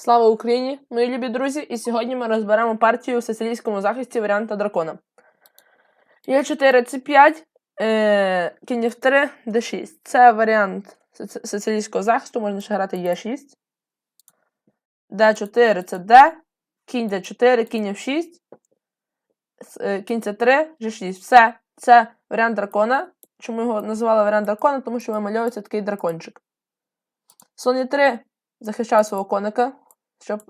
Слава Україні, мої любі друзі! І сьогодні ми розберемо партію в сицилійському захисті варіанта дракона. Є 4 це 5, е, кінь F3, D6. Це варіант сиц- сицилійського захисту, можна ще грати Е6. D4 це D, кінь D4, кінь F6, е, кінь C3, G6. Все. Це варіант дракона. Чому його називали варіант дракона? Тому що вимальовується такий дракончик. Слон Е3 захищав свого коника, щоб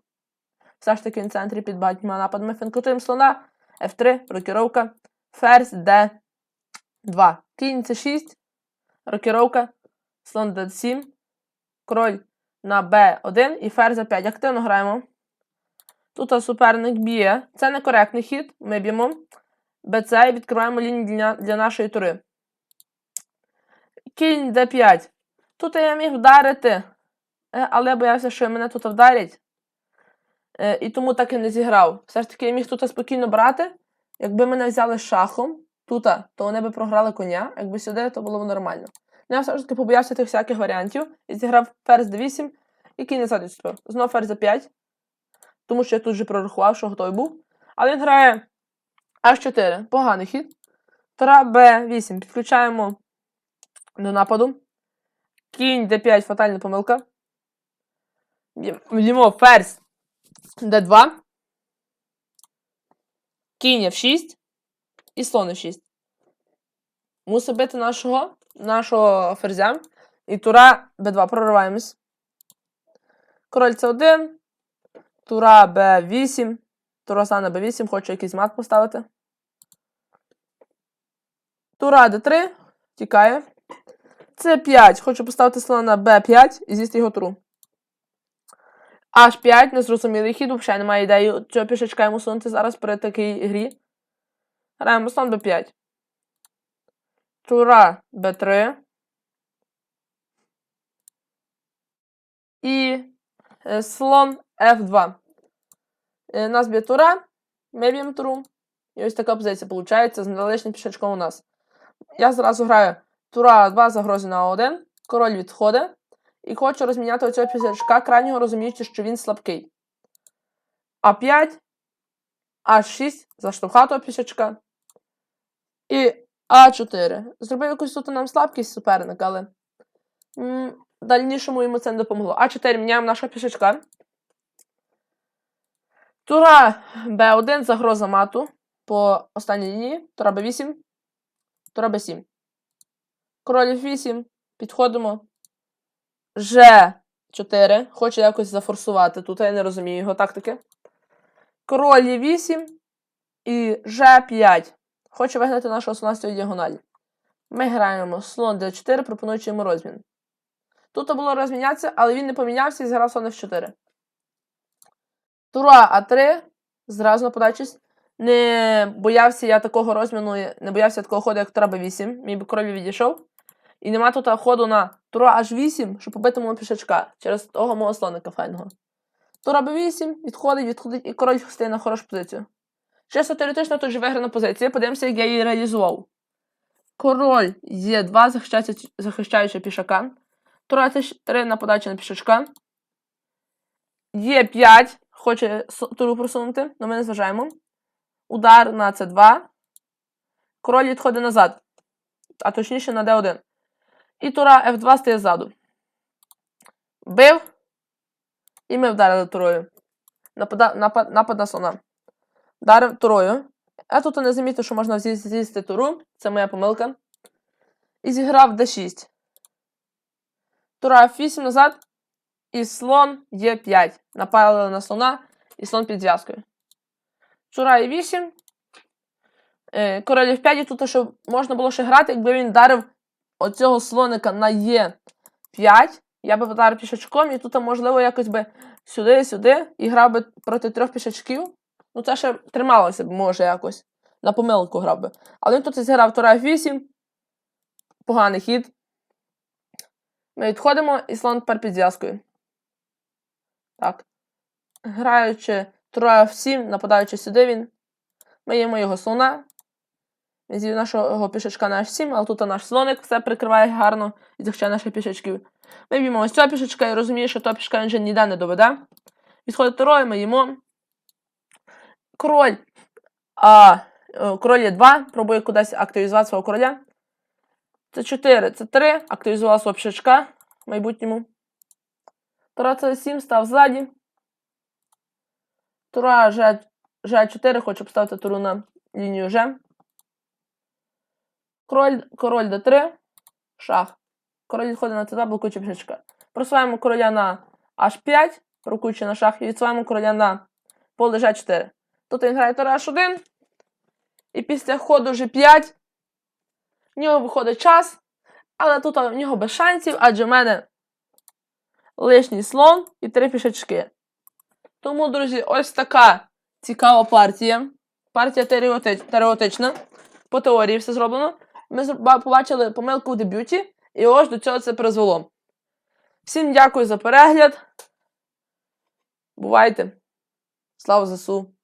все ж таки в центрі під багатьма нападами фінкутуємо слона. F3, рокіровка, ферзь D2. Кінь C6, рокіровка, слон D7, король на B1 і ферзь A5. Активно граємо. Тут суперник б'є. Це некоректний хід. Ми б'ємо. BC і відкриваємо лінію для, для нашої тури. Кінь D5. Тут я міг вдарити, е, але боявся, що мене тут вдарять. Е, І тому так і не зіграв. Все ж таки я міг тут спокійно брати. Якби мене взяли шахом тут, то вони би програли коня. Якби сюди, то було б нормально. Ну, я все ж таки побоявся тих всяких варіантів і зіграв ферзь d8 і кінь назад відступив. Знов ферзь d5, тому що я тут вже прорахував, що готовий був. Але він грає h4. Поганий хід. Тура b8. Підключаємо до нападу. Кінь d5, фатальна помилка. Б'ємо ферзь d2. Кінь f6 і слон f6. Мусить бити нашого, нашого ферзя. І тура b2 прориваємось. Король c1. Тура b8. Тура на b8. Хочу якийсь мат поставити. Тура d3. Тікає. c5. Хочу поставити слона на b5 і з'їсти його туру. H5, незрозумілий хід, взагалі немає ідеї цього пішечка йому сунути зараз при такій грі. Граємо слон b5. Тура b3. І е, слон f2. Е, Нас б'є тура, ми б'ємо туру. І ось така позиція виходить з недалечним пішечком у нас. Я зразу граю тура 2 загрози на 1, король відходить. І хочу розміняти оцього пісячка, крайнього розуміючи, що він слабкий. А5, А6, заштовхав того пісячка. І А4. Зробив якусь тут нам слабкість суперник, але в дальнішому йому це не допомогло. А4 міняємо нашого пішачка. Тура Б1, загроза мату по останній лінії. Тура Б8. Тура Б7. Король F8. Підходимо. Ж4. Хоче якось зафорсувати. Тут я не розумію його тактики. Король Е8 і Ж5. Хоче вигнати з цієї діагоналі. Ми граємо слон d4, пропонуючи йому розмін. Тут було розмінятися, але він не помінявся і зіграв слон f4. Тура А3. Зразу нападаючись. Не боявся я такого розміну, не боявся такого ходу, як Тура Б8. Мій би король відійшов. І нема тут ходу на тура H8, щоб побити мого пішачка через того мого слоника файного. Тура Б8, відходить, відходить, і король стає на хорошу позицію. Чисто теоретично тут же виграна позиція. Подивимося, як я її реалізував. Король Е2, захищаючи, захищаючи пішака. Тура С3 нападаючи на пішачка. Е5, хоче туру просунути, але ми не зважаємо. Удар на С2. Король відходить назад. А точніше на Д1. І тура F2 стає ззаду. Бив. І ми вдарили турою. Напада, напад, напад на слона. Вдарив турою. Я тут не замітив, що можна з'їсти, туру. Це моя помилка. І зіграв D6. Тура F8 назад. І слон Е5. Напали на слона. І слон під зв'язкою. Тура Е8. Е, Король F5. І тут ще можна було ще грати, якби він вдарив оцього слоника на Е5, я би вдарив пішачком, і тут, можливо, якось би сюди-сюди і грав би проти трьох пішачків. Ну, це ще трималося б, може, якось. На помилку грав би. Але він тут зіграв тура F8. Поганий хід. Ми відходимо, і слон тепер під зв'язкою. Так. Граючи тура F7, нападаючи сюди він. Ми їмо його слона. З'їв нашого пішачка на H7, але тут наш слоник все прикриває гарно і захищає наших пішачків. Ми б'ємо ось цього пішачка і розумію, що того пішачка він вже ніде не доведе. Підходить король, ми їмо. Король. А, е, король є 2, пробує кудись активізувати свого короля. Це 4, це 3, активізував свого пішачка в майбутньому. Тура це 7 став ззаді. Тура Ж, Ж4, хочу поставити туру на лінію Ж. Король, король Д3, шах. Король відходить на С2, блокуючи пішачка. Просуваємо короля на H5, блокуючи на шах, і відсуваємо короля на поле Ж4. Тут він грає тура H1. І після ходу G5 в нього виходить час, але тут в нього без шансів, адже в мене лишній слон і три пішачки. Тому, друзі, ось така цікава партія. Партія теоретич- теоретична. По теорії все зроблено. Ми побачили помилку в дебюті, і ось до цього це призвело. Всім дякую за перегляд. Бувайте! Слава ЗСУ!